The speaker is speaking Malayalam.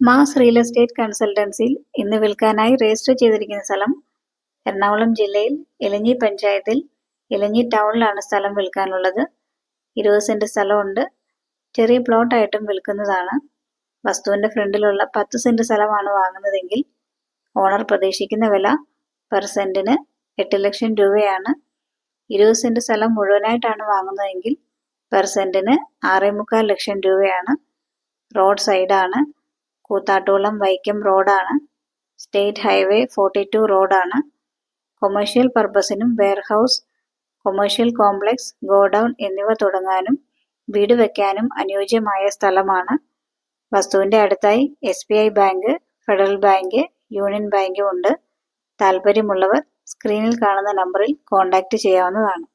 മാസ് റിയൽ എസ്റ്റേറ്റ് കൺസൾട്ടൻസിയിൽ ഇന്ന് വിൽക്കാനായി രജിസ്റ്റർ ചെയ്തിരിക്കുന്ന സ്ഥലം എറണാകുളം ജില്ലയിൽ ഇലഞ്ഞി പഞ്ചായത്തിൽ ഇലഞ്ഞി ടൗണിലാണ് സ്ഥലം വിൽക്കാനുള്ളത്. ഇരുപത് സെന്റ് സ്ഥലമുണ്ട്. ചെറിയ പ്ലോട്ടായിട്ടും വിൽക്കുന്നതാണ്. വസ്തുവിന്റെ ഫ്രണ്ടിലുള്ള പത്ത് സെന്റ് സ്ഥലമാണ് വാങ്ങുന്നതെങ്കിൽ ഓണർ പ്രതീക്ഷിക്കുന്ന വില പെർ സെന്റിന് എട്ട് ലക്ഷം രൂപയാണ്. ഇരുപത് സെന്റ് സ്ഥലം മുഴുവനായിട്ടാണ് വാങ്ങുന്നതെങ്കിൽ പെർ സെന്റിന് ആറേ മുക്കാൽ ലക്ഷം രൂപയാണ്. റോഡ് സൈഡാണ്. കൂത്താട്ടുകുളം വൈക്കം റോഡാണ്. സ്റ്റേറ്റ് ഹൈവേ ഫോർട്ടി ടു റോഡാണ്. കൊമേഴ്ഷ്യൽ പർപ്പസിനും വെയർഹൗസ് കൊമേഴ്ഷ്യൽ കോംപ്ലക്സ് ഗോഡൗൺ എന്നിവ തുടങ്ങാനും വീട് വെക്കാനും അനുയോജ്യമായ സ്ഥലമാണ്. വസ്തുവിന്റെ അടുത്തായി S B I bank federal bank union ബാങ്കും ഉണ്ട്. താല്പര്യമുള്ളവർ സ്ക്രീനിൽ കാണുന്ന നമ്പറിൽ കോൺടാക്റ്റ് ചെയ്യാവുന്നതാണ്.